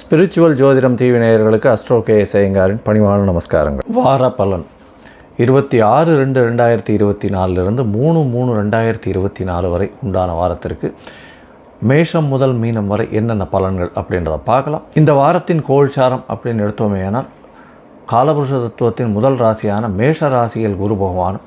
Spiritual ஜோதிடம் TV நேயர்களுக்கு astro K சேயங்காரின் பணிவான நமஸ்காரங்கள். வார பலன். இருபத்தி ஆறு ரெண்டு ரெண்டாயிரத்தி இருபத்தி நாலுலேருந்து மூணு மூணு ரெண்டாயிரத்தி இருபத்தி நாலு வரை உண்டான வாரத்திற்கு மேஷம் முதல் மீனம் வரை என்னென்ன பலன்கள் அப்படின்றத பார்க்கலாம். இந்த வாரத்தின் கோல்சாரம் அப்படின்னு எடுத்தோமே காலபுருஷ தத்துவத்தின் முதல் ராசியான மேஷ ராசியில் குரு பகவானும்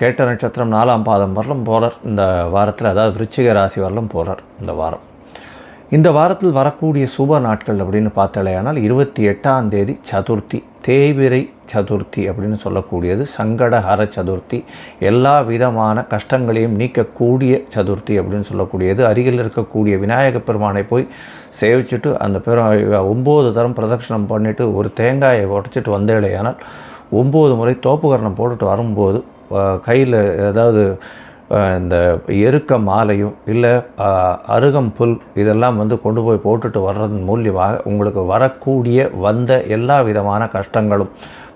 கேட்ட நட்சத்திரம் நாலாம் பாதம் வரலும் போகிறார் இந்த வாரத்தில் அதாவது விருச்சிக ராசி வரலும் போகிறார் இந்த வாரம். இந்த வாரத்தில் வரக்கூடிய சுப நாட்கள் அப்படின்னு பார்த்தாலேயானால் இருபத்தி எட்டாம் தேதி சதுர்த்தி தேய்பிரை சதுர்த்தி அப்படின்னு சொல்லக்கூடியது சங்கடஹர சதுர்த்தி எல்லா விதமான கஷ்டங்களையும் நீக்கக்கூடிய சதுர்த்தி அப்படின்னு சொல்லக்கூடியது. அருகில் இருக்கக்கூடிய விநாயக பெருமானை போய் சேவிச்சுட்டு அந்த பெரு ஒம்பது தரம் பிரதட்சணம் பண்ணிவிட்டு ஒரு தேங்காயை உடச்சிட்டு வந்தேலையானால் ஒம்பது முறை தோப்புக்கரணம் போட்டுட்டு வரும்போது கையில் ஏதாவது இந்த எருக்க மாலையும் இல்லை அருகம் புல் இதெல்லாம் வந்து கொண்டு போய் போட்டுட்டு வர்றதன் மூலியமாக உங்களுக்கு வரக்கூடிய வந்த எல்லா விதமான கஷ்டங்களும்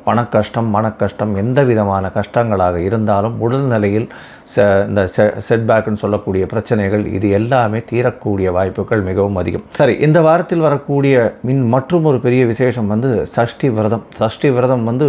பணக்கஷ்டம் மனக்கஷ்டம் எந்த விதமான கஷ்டங்களாக இருந்தாலும் உடல்நிலையில் ச இந்த செ செட்பேக்குன்னு சொல்லக்கூடிய பிரச்சனைகள் இது எல்லாமே தீரக்கூடிய வாய்ப்புகள் மிகவும் அதிகம். சரி இந்த வாரத்தில் வரக்கூடிய மின் மற்றும் ஒரு பெரிய விசேஷம் வந்து சஷ்டி விரதம். சஷ்டி விரதம் வந்து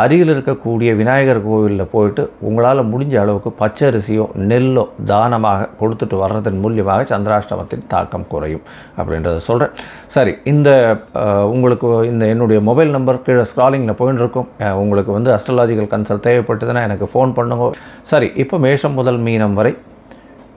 அருகில் இருக்கக்கூடிய விநாயகர் கோவிலில் போயிட்டு உங்களால் முடிஞ்ச அளவுக்கு பச்சரிசியோ நெல்லோ தானமாக கொடுத்துட்டு வர்றதன் மூலியமாக சந்திராஷ்டமத்தின் தாக்கம் குறையும் அப்படின்றத சொல்கிறேன் சரி இந்த உங்களுக்கு இந்த என்னுடைய மொபைல் நம்பர் கீழே ஸ்க்ராலிங்கில் போயின்னு இருக்கும் உங்களுக்கு வந்து அஸ்ட்ராலாஜிக்கல் கன்சல்ட் தேவைப்பட்டதுன்னா எனக்கு ஃபோன் பண்ணுங்க. சரி இப்போ மேஷம் முதல் மீனம் வரை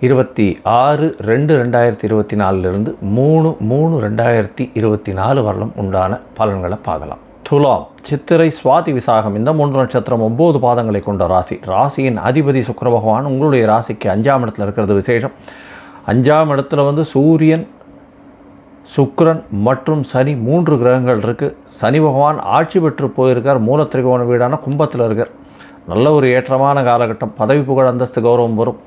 இருபத்தி ஆறு ரெண்டு ரெண்டாயிரத்தி இருபத்தி நாலுலேருந்து மூணு மூணு ரெண்டாயிரத்தி இருபத்தி நாலு வரலும் உண்டான பலன்களை பார்க்கலாம். துலாம் சித்திரை சுவாதி விசாகம் இந்த மூன்று நட்சத்திரம் ஒம்பது பாதங்களை கொண்ட ராசி. ராசியின் அதிபதி சுக்கர பகவான் உங்களுடைய ராசிக்கு அஞ்சாம் இடத்துல இருக்கிறது விசேஷம். அஞ்சாம் இடத்துல வந்து சூரியன் சுக்ரன் மற்றும் சனி மூன்று கிரகங்கள் இருக்குது சனி பகவான் ஆட்சி பெற்று போயிருக்கார். மூலத்திரிகோண வீடான கும்பத்தில் இருக்கார். நல்ல ஒரு ஏற்றமான காலகட்டம். பதவி புகழ் அந்தஸ்து கௌரவம் வரும்.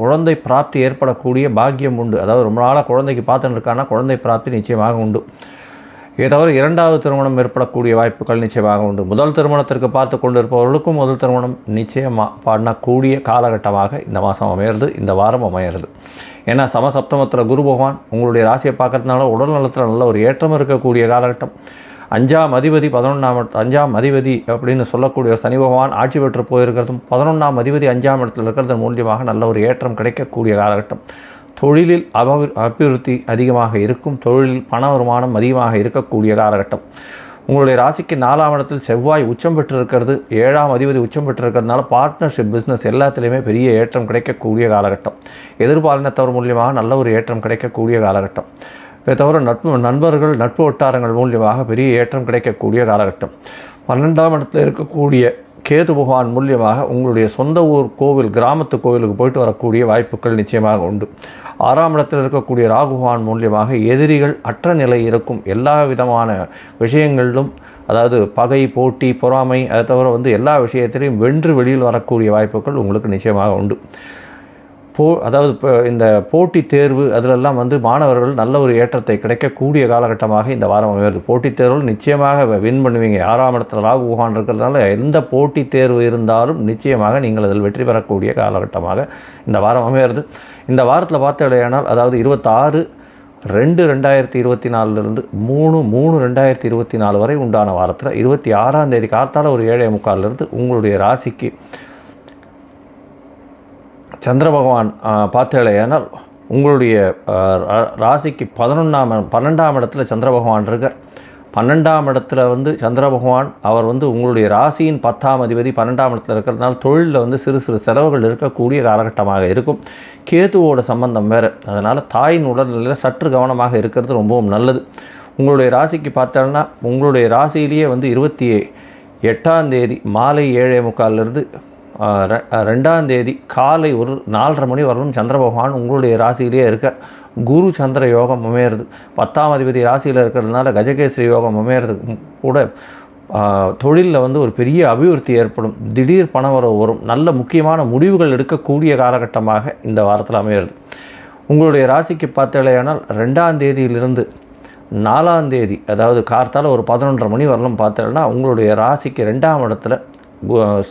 குழந்தை பிராப்தி ஏற்படக்கூடிய பாக்கியம் உண்டு. அதாவது ரொம்ப நாளாக குழந்தைக்கு பார்த்துட்டு இருக்கான்னா குழந்தை பிராப்தி நிச்சயமாக உண்டு. இதை தவிர இரண்டாவது திருமணம் ஏற்படக்கூடிய வாய்ப்புகள் நிச்சயமாக உண்டு. முதல் திருமணத்திற்கு பார்த்து கொண்டிருப்பவர்களுக்கும் முதல் திருமணம் நிச்சயமாக பண்ணக்கூடிய காலகட்டமாக இந்த மாதம் அமையிறது இந்த வாரம் அமையிறது. ஏன்னா சமசப்தமத்தில் குரு பகவான் உங்களுடைய ராசியை பார்க்கறதுனால உடல் நலத்தில் நல்ல ஒரு ஏற்றம் இருக்கக்கூடிய காலகட்டம். அஞ்சாம் அதிபதி பதினொன்றாம் அஞ்சாம் அதிபதி அப்படின்னு சொல்லக்கூடிய சனி பகவான் ஆட்சி பெற்று போயிருக்கிறதும் பதினொன்றாம் அதிபதி அஞ்சாம் இடத்துல இருக்கிறது மூலியமாக நல்ல ஒரு ஏற்றம் கிடைக்கக்கூடிய காலகட்டம். தொழிலில் அபவி அபிவிருத்தி அதிகமாக இருக்கும் தொழிலில் பண வருமானம் அதிகமாக இருக்கக்கூடிய காலகட்டம் உங்களுடைய ராசிக்கு நாலாம் இடத்தில் செவ்வாய் உச்சம் பெற்றிருக்கிறது ஏழாம் அதிபதி உச்சம் பெற்றிருக்கிறதுனால பார்ட்னர்ஷிப் பிஸ்னஸ் எல்லாத்துலேயுமே பெரிய ஏற்றம் கிடைக்கக்கூடிய காலகட்டம் எதிர்பாலினத்தவர் மூலியமாக நல்ல ஒரு ஏற்றம் கிடைக்கக்கூடிய காலகட்டம் இதை தவிர நட்பு நண்பர்கள் நட்பு வட்டாரங்கள் மூலியமாக பெரிய ஏற்றம் கிடைக்கக்கூடிய காலகட்டம் பன்னெண்டாம் இடத்துல இருக்கக்கூடிய கேது பகவான் மூலியமாக உங்களுடைய சொந்த ஊர் கோவில் கிராமத்து கோவிலுக்கு போயிட்டு வரக்கூடிய வாய்ப்புகள் நிச்சயமாக உண்டு. ஆறாம் இடத்தில் இருக்கக்கூடிய ராகு பகவான் மூலியமாக எதிரிகள் அற்ற நிலை இருக்கும். எல்லா விதமான விஷயங்களிலும் அதாவது பகை போட்டி பொறாமை அதை தவிர வந்து எல்லா விஷயத்திலையும் வென்று வெளியில் வரக்கூடிய வாய்ப்புகள் உங்களுக்கு நிச்சயமாக உண்டு. போ அதாவது இப்போ இந்த போட்டித் தேர்வு அதிலெல்லாம் வந்து மாணவர்கள் நல்ல ஒரு ஏற்றத்தை கிடைக்கக்கூடிய காலகட்டமாக இந்த வாரம் அமைகிறது. போட்டித் தேர்வில் நிச்சயமாக வின் பண்ணுவீங்க. ஆறாம் இடத்துல ராகு ஊகான் இருக்கிறதுனால எந்த போட்டித் தேர்வு இருந்தாலும் நிச்சயமாக நீங்கள் அதில் வெற்றி பெறக்கூடிய காலகட்டமாக இந்த வாரம் அமைகிறது. இந்த வாரத்தில் பார்த்தடையானால் அதாவது இருபத்தாறு ரெண்டு ரெண்டாயிரத்தி இருபத்தி நாலுலேருந்து மூணு மூணு ரெண்டாயிரத்தி இருபத்தி நாலு வரை உண்டான வாரத்தில் இருபத்தி ஆறாம் தேதி காலத்தால் ஒரு ஏழை முக்கால்லேருந்து உங்களுடைய ராசிக்கு சந்திர பகவான் பார்த்தேலையானால் உங்களுடைய ராசிக்கு பதினொன்றாம் பன்னெண்டாம் இடத்துல சந்திர பகவான் இருக்கார். பன்னெண்டாம் இடத்துல வந்து சந்திர பகவான் அவர் வந்து உங்களுடைய ராசியின் பத்தாம் அதிபதி பன்னெண்டாம் இடத்துல இருக்கிறதுனால தொழிலில் வந்து சிறு சிறு செலவுகள் இருக்கக்கூடிய காலகட்டமாக இருக்கும். கேதுவோட சம்பந்தம் வேறு. அதனால் தாயின் உடல்நிலையில் சற்று கவனமாக இருக்கிறது ரொம்பவும் நல்லது. உங்களுடைய ராசிக்கு பார்த்தோன்னா உங்களுடைய ராசியிலேயே வந்து இருபத்தி எட்டாம் தேதி மாலை ஏழே முக்காலிருந்து ரெண்டாம் தேதி காலை ஒரு நாலரை மணி வரலும் சந்திர பகவான் உங்களுடைய ராசியிலேயே இருக்க குரு சந்திர யோகம் அமையிறது. பத்தாம் அதிபதி ராசியில் இருக்கிறதுனால கஜகேசரி யோகம் அமையிறது கூட தொழிலில் வந்து ஒரு பெரிய அபிவிருத்தி ஏற்படும். திடீர் பணவரவு வரும். நல்ல முக்கியமான முடிவுகள் எடுக்கக்கூடிய காலகட்டமாக இந்த வாரத்தில் அமையிறது. உங்களுடைய ராசிக்கு பார்த்தலையானால் ரெண்டாம் தேதியிலிருந்து நாலாம் தேதி அதாவது கார்த்தால் ஒரு பதினொன்றரை மணி வரலும் பார்த்தோன்னா உங்களுடைய ராசிக்கு ரெண்டாம் இடத்துல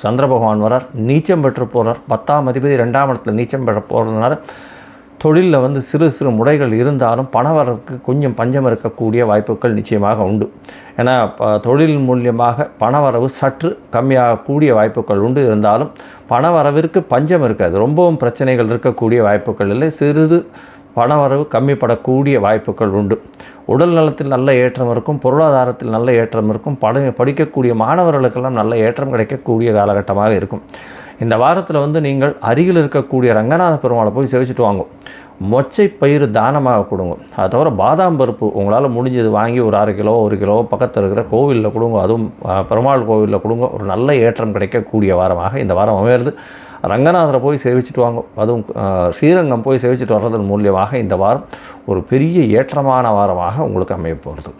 சந்திர பகவான் வரார் நீச்சம் பெற்று போகிறார் பத்தாம் அதிபதி ரெண்டாம் இடத்துல நீச்சம் பெற்ற போகிறதுனால தொழிலில் வந்து சிறு சிறு முறைகள் இருந்தாலும் பணவரவுக்கு கொஞ்சம் பஞ்சம் இருக்கக்கூடிய வாய்ப்புகள் நிச்சயமாக உண்டு. ஏன்னா தொழில் மூலியமாக பணவரவு சற்று கம்மியாகக்கூடிய வாய்ப்புகள் உண்டு. இருந்தாலும் பணவரவிற்கு பஞ்சம் இருக்காது. ரொம்பவும் பிரச்சனைகள் இருக்கக்கூடிய வாய்ப்புகள் இல்லை. சிறிது பணவரவு கம்மிப்படக்கூடிய வாய்ப்புகள் உண்டு. உடல் நலத்தில் நல்ல ஏற்றம் இருக்கும் பொருளாதாரத்தில் நல்ல ஏற்றம் இருக்கும் படி படிக்கக்கூடிய மாணவர்களுக்கெல்லாம் நல்ல ஏற்றம் கிடைக்கக்கூடிய காலகட்டமாக இருக்கும். இந்த வாரத்தில் வந்து நீங்கள் அருகில் இருக்கக்கூடிய ரங்கநாத பெருமாளை போய் சேவிச்சுட்டு வாங்கும் மொச்சை பயிர் தானமாக கொடுங்க. அது தவிர பாதாம் பருப்பு உங்களால் முடிஞ்சது வாங்கி ஒரு அரை கிலோ ஒரு கிலோ பக்கத்தில் இருக்கிற கோவிலில் கொடுங்க. அதுவும் பெருமாள் கோவிலில் கொடுங்க. ஒரு நல்ல ஏற்றம் கிடைக்கக்கூடிய வாரமாக இந்த வாரம் அமையிறது. ரங்கநாதரை போய் சேவிச்சுட்டு வாங்க. அதுவும் ஸ்ரீரங்கம் போய் சேவிச்சுட்டு வர்றதன் மூலியமாக இந்த வாரம் ஒரு பெரிய ஏற்றமான வாரமாக உங்களுக்கு அமைய போகிறது.